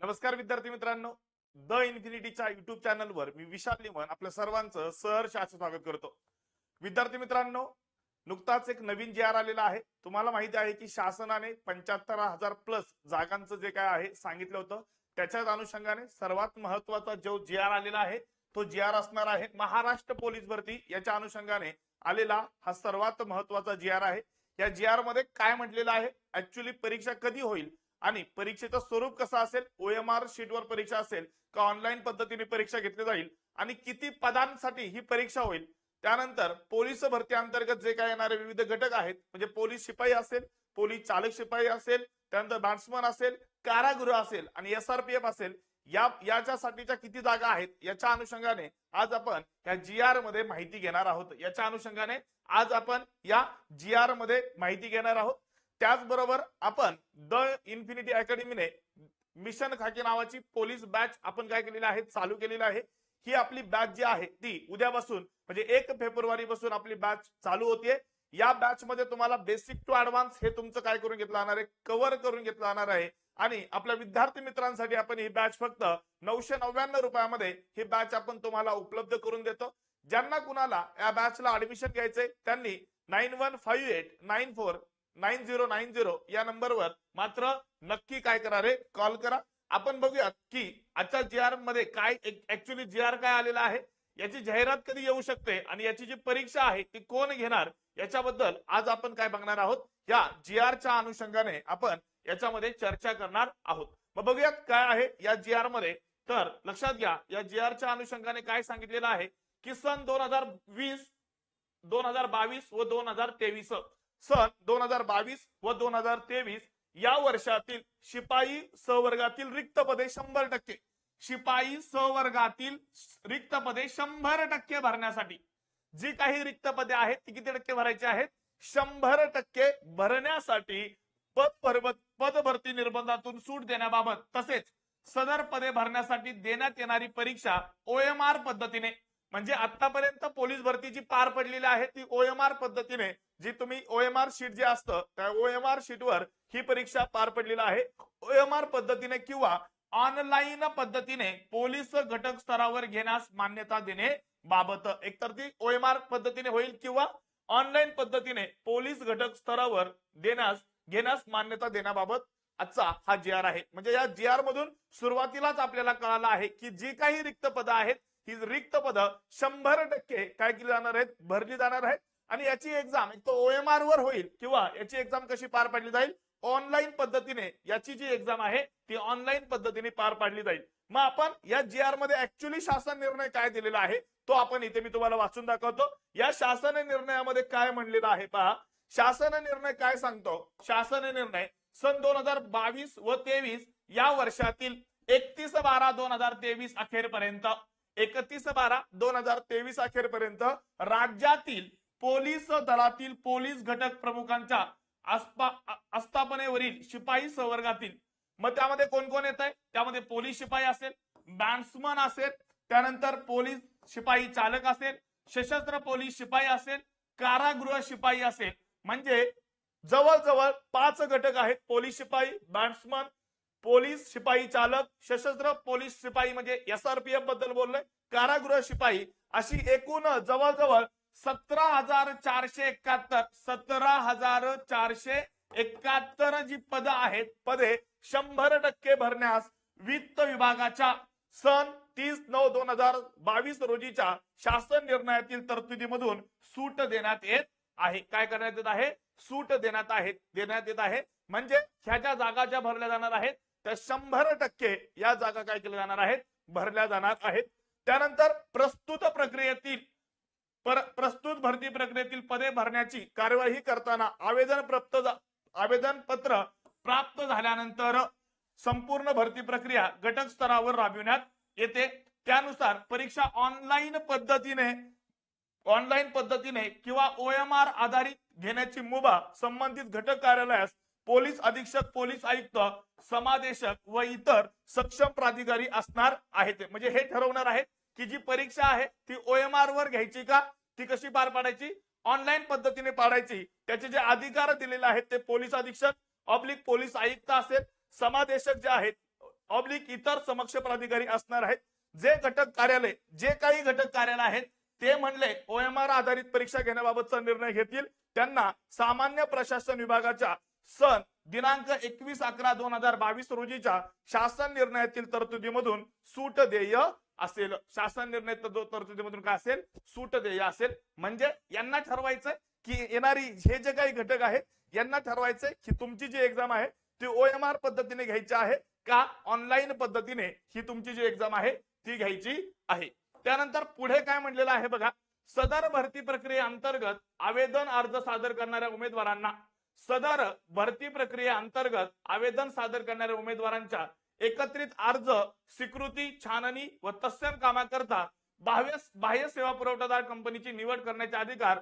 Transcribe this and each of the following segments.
नमस्कार विद्यार्थी मित्रांनो. द इन्फिनिटीच्या युट्यूब चॅनलवर मी विशाल लिमन आपल्या सर्वांचं सहर्ष असं स्वागत करतो. विद्यार्थी मित्रांनो नुकताच एक नवीन जी आर आलेला आहे. तुम्हाला माहिती आहे की शासनाने पंच्याहत्तर हजार प्लस जागांचं जे काय आहे सांगितलं होतं त्याच्याच अनुषंगाने सर्वात महत्त्वाचा जो जी आर आलेला आहे तो जी आर असणार आहे महाराष्ट्र पोलीस भरती. याच्या अनुषंगाने आलेला हा सर्वात महत्त्वाचा जी आर आहे. या जी आरमध्ये काय म्हटलेलं आहे? ऍक्च्युली परीक्षा कधी होईल? आणि परीक्षेचं स्वरूप कसं असेल? ओएमआर शीटवर परीक्षा असेल का ऑनलाईन पद्धतीने परीक्षा घेतली जाईल? आणि किती पदांसाठी ही परीक्षा होईल? त्यानंतर पोलीस भरती अंतर्गत जे काय येणारे विविध घटक आहेत म्हणजे पोलीस शिपाई असेल पोलीस चालक शिपाई असेल त्यानंतर बॅट्समन असेल कारागृह असेल आणि एसआरपीएफ असेल या याच्यासाठीच्या किती जागा आहेत? याच्या अनुषंगाने आज आपण या जी आरमध्ये माहिती घेणार आहोत. याच्या अनुषंगाने आज आपण या जी आरमध्ये माहिती घेणार आहोत. त्याचबरोबर आपण द इन्फिनिटी अकॅडमीने मिशन खाकी नावाची पोलीस बॅच आपण काय केलेली आहे चालू केलेली आहे. ही आपली बॅच जी आहे ती उद्यापासून म्हणजे एक फेब्रुवारी पासून आपली बॅच चालू होतीये. या बॅच मध्ये तुम्हाला बेसिक टू ऍडव्हान्स हे तुमचं काय करून घेतलं जाणार आहे? कव्हर करून घेतलं जाणार आहे. आणि आपल्या विद्यार्थी मित्रांसाठी आपण ही बॅच फक्त नऊशे नव्याण्णव रुपयामध्ये ही बॅच आपण तुम्हाला उपलब्ध करून देतो. ज्यांना कुणाला या बॅचला ऍडमिशन घ्यायचंय त्यांनी nine one five eight nine four nine zero nine zero या नंबरवर मात्र नक्की काय करा रे? कॉल करा. आपण बघूयात की आजच्या जी आरमध्ये काय ऍक्च्युली जी आर काय आलेला आहे? याची जाहिरात कधी येऊ शकते? आणि याची जी परीक्षा आहे ती कोण घेणार? याच्याबद्दल आज आपण काय बघणार आहोत? या जी आरच्या अनुषंगाने आपण याच्यामध्ये चर्चा करणार आहोत. मग बघूयात काय आहे या जी आरमध्ये. तर लक्षात घ्या या जी आरच्या अनुषंगाने काय सांगितलेलं आहे? की सन दोन हजार वीस दोन हजार बावीस व दोन हजार तेवीस सन दोन हजार बावीस व दोन हजार तेवीस या वर्षातील शिपाई सवर्गातील रिक्त पदे शंभर टक्के. शिपाई सवर्गातील रिक्त पदे शंभर टक्के भरण्यासाठी. जी काही रिक्त पदे आहेत ती किती टक्के भरायची आहेत? शंभर टक्के भरण्यासाठी पद भर- पद भरती निर्बंधातून सूट देण्याबाबत तसेच सदर पदे भरण्यासाठी देण्यात येणारी परीक्षा ओएमआर पद्धतीने म्हणजे आतापर्यंत पोलीस भरती जी पार पडलेली आहे ती ओएमआर पद्धतीने जी तुम्ही ओएमआर शीट जे असतं त्या ओएमआर शीटवर ही परीक्षा पार पडलेली आहे. ओएमआर पद्धतीने किंवा ऑनलाईन पद्धतीने पोलीस घटक स्तरावर घेण्यास मान्यता देणे बाबत. एकतर ती ओएमआर पद्धतीने होईल किंवा ऑनलाईन पद्धतीने पोलीस घटक स्तरावर देण्यास घेण्यास मान्यता देण्याबाबत आजचा हा जी आर आहे. म्हणजे या जी आर मधून सुरुवातीलाच आपल्याला कळालं आहे की जी काही रिक्त पदं आहेत ही रिक्त पद शंभर टक्के काय केली जाणार आहेत? भरली जाणार आहेत. आणि याची एक्झाम एक तर ओएमआर वर होईल किंवा याची एक्झाम कशी पार पाडली जाईल? ऑनलाईन पद्धतीने याची जी एक्झाम आहे ती ऑनलाईन पद्धतीने पार पाडली जाईल. मग आपण या जी आरमध्ये ऍक्च्युली शासन निर्णय काय दिलेला आहे तो आपण इथे मी तुम्हाला वाचून दाखवतो. या शासन निर्णयामध्ये काय म्हणलेलं आहे पहा. शासन निर्णय काय सांगतो? शासन निर्णय सन दोन हजार बावीस व तेवीस या वर्षातील एकतीस बारा दोन हजार तेवीस अखेरपर्यंत एकतीस बारा दोन हजार तेवीस अखेरपर्यंत राज्यातील पोलीस दलातील पोलीस घटक प्रमुखांच्या आस्थापनेवरील शिपाई संवर्गातील मग त्यामध्ये कोण कोण येत आहे? त्यामध्ये पोलीस शिपाई असेल बॅट्समन असेल त्यानंतर पोलीस शिपाई चालक असेल सशस्त्र पोलीस शिपाई असेल कारागृह शिपाई असेल. म्हणजे जवळजवळ पाच घटक आहेत पोलीस शिपाई बॅट्समन पोलीस शिपाई चालक सशस्त्र पोलीस शिपाई म्हणजे एसआरपीएफबद्दल बोललोय. कारागृह शिपाई अशी एकूण जवळजवळ सतरा हजार चारशे एकाहत्तर सतरा हजार चारशे एकाहत्तर जी पद आहेत पदे शंभर टक्के भरण्यास वित्त विभागाच्या सन तीस नऊ दोन हजार बावीस रोजीच्या शासन निर्णयातील तरतुदीमधून सूट देण्यात येत आहे. काय करण्यात येत आहे? सूट देण्यात आहे देण्यात येत आहे. म्हणजे ह्या ज्या जागा ज्या भरल्या जाणार आहेत त्या शंभर टक्के या जागा काय केल्या जाणार आहेत? भरल्या जाणार आहेत. त्यानंतर प्रस्तुत प्रक्रियेतील पर प्रस्तुत भरती प्रक्रियेतील पदे भरण्याची कार्यवाही करताना आवेदन प्राप्त आवेदन पत्र प्राप्त झाल्यानंतर संपूर्ण भरती प्रक्रिया घटक स्तरावर राबविण्यात येते. त्यानुसार परीक्षा ऑनलाईन पद्धतीने ऑनलाईन पद्धतीने किंवा ओएमआर आधारित घेण्याची मुभा संबंधित घटक कार्यालयास पोलीस अधीक्षक पोलीस आयुक्त समादेशक व इतर सक्षम प्राधिकारी असणार आहेत. म्हणजे हे ठरवणार आहेत की जी परीक्षा आहे ती ओएमआर वर घ्यायची का? ती कशी पार पाडायची? ऑनलाईन पद्धतीने पाडायची. त्याचे जे अधिकार दिलेले आहेत ते पोलीस अधीक्षक ऑब्लिक पोलीस आयुक्त असेल समादेशक जे आहेत ऑब्लिक इतर समक्ष प्राधिकारी असणार आहेत. जे घटक कार्यालय जे काही घटक कार्यालय आहेत ते म्हणले ओएमआर आधारित परीक्षा घेण्याबाबतचा निर्णय घेतील. त्यांना सामान्य प्रशासन विभागाच्या सन दिनांक एकवीस अकरा दोन हजार बावीस रोजीच्या शासन निर्णयातील तरतुदीमधून सूट देय असेल. शासन निर्णय तरतुदीमधून काय असेल? सूट देय असेल. म्हणजे यांना ठरवायचं की येणारी हे जे काही घटक आहेत यांना ठरवायचंय की तुमची जी एक्झाम आहे ती ओएमआर पद्धतीने घ्यायची आहे का ऑनलाईन पद्धतीने ही तुमची जी एक्झाम आहे ती घ्यायची आहे. त्यानंतर पुढे काय म्हणलेलं आहे बघा. सदर भरती प्रक्रियेअंतर्गत आवेदन अर्ज सादर करणाऱ्या उमेदवारांना सदर भरती प्रक्रिये अंतर्गत आवेदन सादर करणाऱ्या उमेदवारांच्या एकत्रित अर्ज स्वीकृती छाननी व तत्सम कामाकरता बाह्य बाह्य सेवा पुरवठादार कंपनीची निवड करण्याचे अधिकार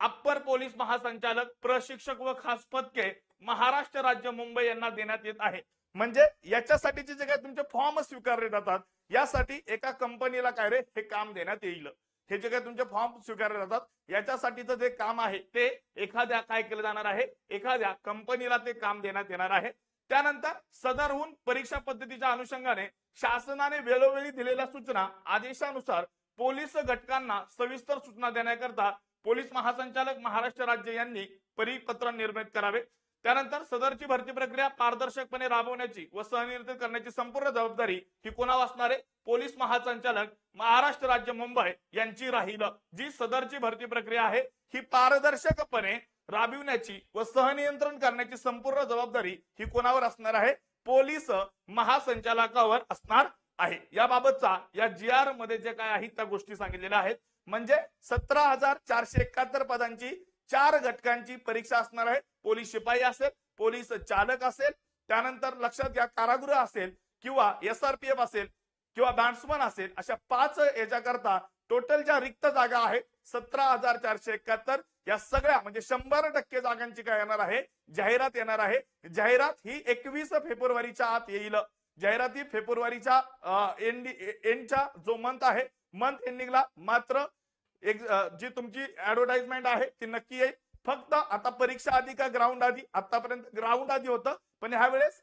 अप्पर पोलीस महासंचालक प्रशिक्षक व खास पदके महाराष्ट्र राज्य मुंबई यांना देण्यात येत आहे. म्हणजे याच्यासाठीचे जे काही तुमचे फॉर्म स्वीकारले जातात यासाठी एका कंपनीला काय रे हे काम देण्यात येईल. हे जे काही तुमचे फॉर्म स्वीकारले जातात याच्यासाठीचं जे काम आहे ते एखाद्या काय केलं जाणार आहे? एखाद्या कंपनीला ते काम देण्यात येणार आहे. त्यानंतर सदरहून परीक्षा पद्धतीच्या अनुषंगाने शासनाने वेळोवेळी दिलेल्या सूचना आदेशानुसार पोलीस घटकांना सविस्तर सूचना देण्याकरता पोलीस महासंचालक महाराष्ट्र राज्य यांनी परिपत्र निर्मित करावे. त्यानंतर सदरची भरती प्रक्रिया पारदर्शकपणे राबवण्याची व सहनिर्मित करण्याची संपूर्ण जबाबदारी ही कोणावर असणार आहे? पोलीस महासंचालक महाराष्ट्र राज्य मुंबई यांची राहील. जी सदरची भरती प्रक्रिया आहे ही पारदर्शकपणे राबविण्याची व सहनियंत्रण करण्याची संपूर्ण जबाबदारी ही कोणावर असणार आहे? पोलीस महासंचालकावर असणार आहे. याबाबतचा या जी आरमध्ये जे काय आहे त्या गोष्टी सांगितलेल्या आहेत. म्हणजे सतरा हजार चारशे एकाहत्तर पदांची चार घटकांची परीक्षा असणार आहे. पोलीस शिपाई असेल पोलीस चालक असेल त्यानंतर लक्षात घ्या कारागृह असेल किंवा एस आर पी एफ असेल किंवा बॅट्समन असेल अशा पाच याच्याकरता टोटल ज्या रिक्त जागा आहेत सतरा हजार चारशे एकाहत्तर या सगळ्या म्हणजे शंभर टक्के जागांची काय येणार आहे? जाहिरात येणार आहे. जाहिरात ही एकवीस फेब्रुवारीच्या आत येईल. जाहिराती फेब्रुवारीच्या एंड एंडच्या जो मंथ आहे मंथ एंडिंगला मात्र एक जी तुमची ऍडव्हर्टाइजमेंट आहे ती नक्की येईल फक्त आता परीक्षा आधी का ग्राउंड आधी? आतापर्यंत ग्राउंड आधी होतं पण ह्यावेळेस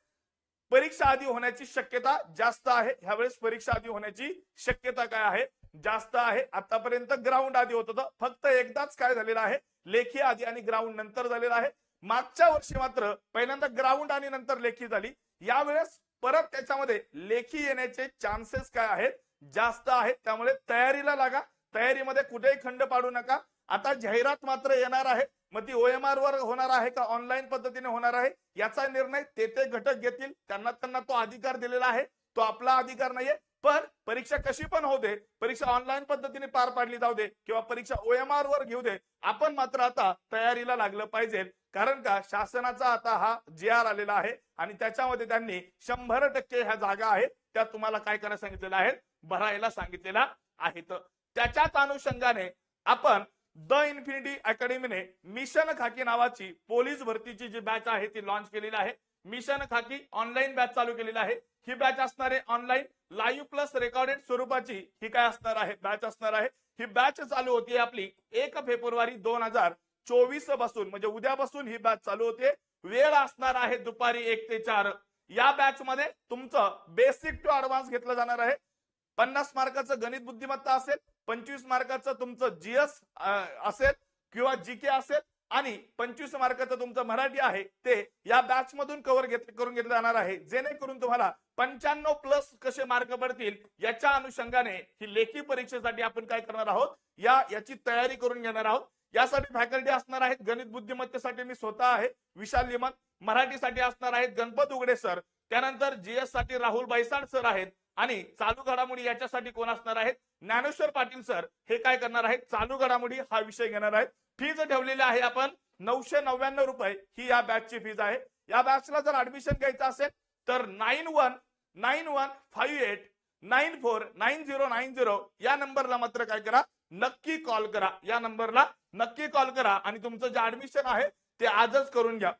परीक्षा आधी होण्याची शक्यता जास्त आहे. ह्यावेळेस परीक्षा आधी होण्याची शक्यता काय आहे? जास्त आहे. आतापर्यंत ग्राउंड आधी होत होतं. फक्त एकदाच काय झालेलं आहे? लेखी आधी आणि ग्राउंड नंतर झालेलं आहे. मागच्या वर्षी मात्र पहिल्यांदा ग्राउंड आणि नंतर लेखी झाली. यावेळेस परत त्याच्यामध्ये लेखी येण्याचे चान्सेस काय आहेत? जास्त आहेत. त्यामुळे तयारीला लागा. तयारीमध्ये कुठेही खंड पाडू नका. आता जाहिरात मात्र येणार आहे. मग ती ओएमआर वर होणार आहे का ऑनलाईन पद्धतीने होणार आहे? याचा निर्णय ते ते घटक घेतील. त्यांना त्यांना तो अधिकार दिलेला आहे. तो आपला अधिकार नाहीये. पण परीक्षा कशी पण होऊ दे परीक्षा ऑनलाईन पद्धतीने पार पाडली जाऊ दे किंवा परीक्षा ओएमआर वर घेऊ दे आपण मात्र आता तयारीला लागलं पाहिजे. कारण का? शासनाचा आता हा जी आर आलेला आहे आणि त्याच्यामध्ये त्यांनी शंभर टक्के ह्या जागा आहेत. त्या तुम्हाला काय करायला सांगितलेल्या आहेत भरायला सांगितलेल्या आहेत त्याच्याच अनुषंगाने आपण द इन्फिनिटी अकॅडमीने मिशन खाकी नावाची पोलीस भरतीची जी बॅच आहे ती लॉन्च केलेली आहे. मिशन खाकी ऑनलाईन बॅच चालू केलेली आहे. ही बॅच असणार आहे ऑनलाईन लाईव्ह प्लस रेकॉर्डेड स्वरूपाची ही काय असणार आहे? बॅच असणार आहे. ही बॅच चालू होती आपली एक फेब्रुवारी दोन हजार चोवीसपासून म्हणजे उद्यापासून ही बॅच चालू होते. वेळ असणार आहे दुपारी एक ते चार. या बॅच मध्ये तुमचं बेसिक टू ऍडव्हान्स घेतलं जाणार आहे. पन्नास मार्काचं गणित बुद्धिमत्ता असेल पंचवीस मार्काचं तुमचं जीएस असेल किंवा जी के असेल आणि पंचवीस मार्काचं तुमचं मराठी आहे ते या बॅच मधून कव्हर घेत करून घेतलं जाणार आहे. जेणेकरून तुम्हाला पंच्याण्णव प्लस कसे मार्क पडतील याच्या अनुषंगाने ही लेखी परीक्षेसाठी आपण काय करणार आहोत? या याची तयारी करून घेणार आहोत. यासाठी फॅकल्टी असणार आहेत गणित बुद्धिमत्तेसाठी मी स्वतः आहे विशाल लिमन. मराठीसाठी असणार आहेत गणपत उघडे सर त्यानंतर जीएससाठी राहुल बैसाड सर आहेत आणि चालू घडामोडी याच्यासाठी कोण असणार आहेत? ज्ञानेश्वर पाटील सर हे काय करणार आहेत? चालू घडामोडी हा विषय घेणार आहेत. फीज ठेवलेली आहे आपण. नऊशे नव्याण्णव रुपये ही या बॅचची फीज आहे. या बॅचला जर ऍडमिशन घ्यायचं असेल तर nine one nine one five eight nine four nine zero nine zero या नंबरला मात्र काय करा? नक्की कॉल करा. या नंबरला नक्की कॉल करा आणि तुमचं जे ऍडमिशन आहे ते आजच करून घ्या.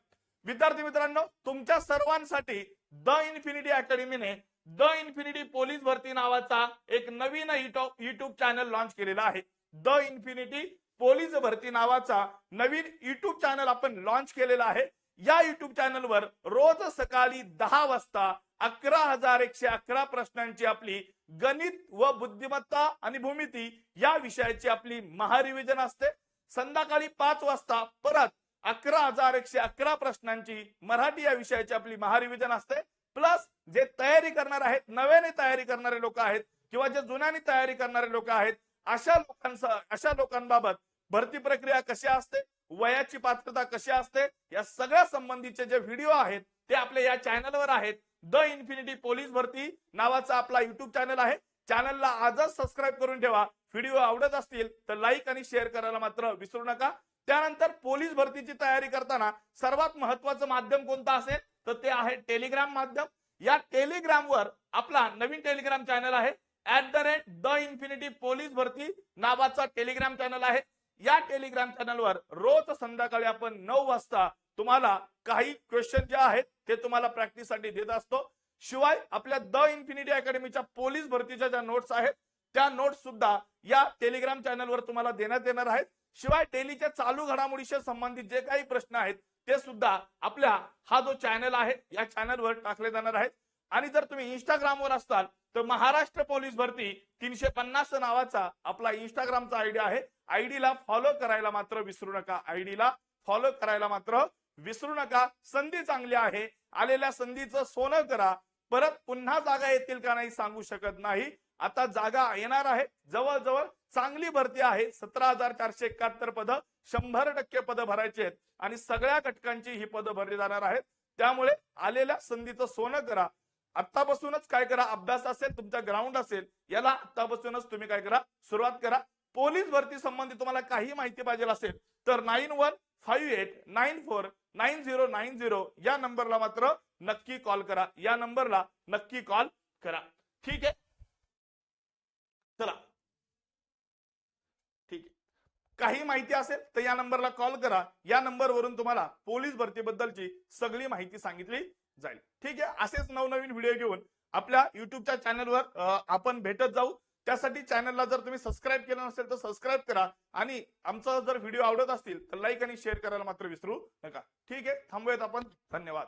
विद्यार्थी मित्रांनो तुमच्या सर्वांसाठी द इन्फिनिटी अकॅडमीने द इन्फिनिटी पोलीस भरती नावाचा एक नवीन युट्यूब चॅनल लॉन्च केलेला आहे. द इन्फिनिटी पोलीस भरती नावाचा नवीन युट्यूब चॅनल आपण लॉन्च केलेला आहे. या युट्यूब चॅनलवर रोज सकाळी दहा वाजता अकरा हजार एकशे अकरा प्रश्नांची आपली गणित व बुद्धिमत्ता आणि भूमिती या विषयाची आपली महारिविजन असते. संध्याकाळी पाच वाजता परत अकरा हजार एकशे अकरा प्रश्नांची मराठी या विषयाची आपली महारिविजन असते. प्लस जे तयारी करणार आहेत नव्याने तयारी करणारे लोक आहेत किंवा जे जुन्याने तयारी करणारे लोक आहेत अशा लोकांचा अशा लोकांबाबत भरती प्रक्रिया कशी असते वयाची पात्रता कशी असते या सगळ्या संबंधीचे जे व्हिडिओ आहेत ते आपल्या या चॅनलवर आहेत. द इन्फिनिटी पोलीस भरती नावाचा आपला युट्यूब चॅनल आहे. चॅनलला आजच सबस्क्राईब करून ठेवा. व्हिडिओ आवडत असतील तर लाईक आणि शेअर करायला मात्र विसरू नका. त्यानंतर पोलीस भरतीची तयारी करताना सर्वात महत्वाचं माध्यम कोणतं असेल तर ते आहे टेलिग्राम माध्यम. या टेलिग्रामवर आपला नवीन टेलिग्राम चॅनल आहे. At the rate the infinity police भरती नावाचा टेलिग्राम चॅनल आहे. या टेलिग्राम चॅनलवर रोज संध्याकाळी आपण नऊ वाजता तुम्हाला काही क्वेश्चन जे आहेत ते तुम्हाला प्रॅक्टिससाठी देत असतो. शिवाय आपल्या द इन्फिनिटी अकॅडमीच्या पोलीस भरतीच्या ज्या नोट्स आहेत त्या नोट्स सुद्धा या टेलिग्राम चॅनलवर तुम्हाला देण्यात येणार आहेत. शिवाय डेलीच्या चालू घडामोडीशी संबंधित जे काही प्रश्न आहेत ते सुद्धा आपल्या हा जो चॅनल आहे या चॅनलवर टाकले जाणार आहेत. आणि जर तुम्ही इंस्टाग्रामवर असताल तर महाराष्ट्र पोलीस भरती तीनशे पन्नास नावाचा आपला इंस्टाग्रामचा आयडी आहे. आयडीला फॉलो करायला मात्र विसरू नका. आयडीला फॉलो करायला मात्र विसरू नका. संधी चांगली आहे. आलेल्या संधीचं सोनं करा. परत पुन्हा जागा येतील का नाही सांगू शकत नाही. आता जागा येणार आहे. जवळजवळ चांगली भरती आहे. सतरा हजार चारशे एकाहत्तर पद शंभर टक्के पद भरायची आहेत. आणि सगळ्या घटकांची ही पद भरली जाणार आहेत. त्यामुळे आलेल्या संधीचं सोनं करा. आत्तापासूनच काय करा? अभ्यास असेल तुमचा ग्राउंड असेल याला आत्तापासूनच तुम्ही काय करा? सुरुवात करा. पोलीस भरती संबंधी तुम्हाला काही माहिती पाहिजे असेल तर nine one five eight nine four nine zero nine zero या नंबरला मात्र नक्की कॉल करा. या नंबरला नक्की कॉल करा. ठीक आहे चला ठीक आहे काही माहिती असेल तर या नंबरला कॉल करा. या नंबरवरून तुम्हाला पोलीस भरतीबद्दलची सगळी माहिती सांगितली जाईल. ठीक आहे? असेच नवनवीन व्हिडिओ घेऊन आपल्या युट्यूबच्या चॅनलवर आपण भेटत जाऊ. त्यासाठी चॅनलला जर तुम्ही सबस्क्राईब केलं नसेल तर सबस्क्राईब करा आणि आमचा जर व्हिडिओ आवडत असतील तर लाईक आणि शेअर करायला मात्र विसरू नका. ठीक आहे? थांबूयात आपण. धन्यवाद.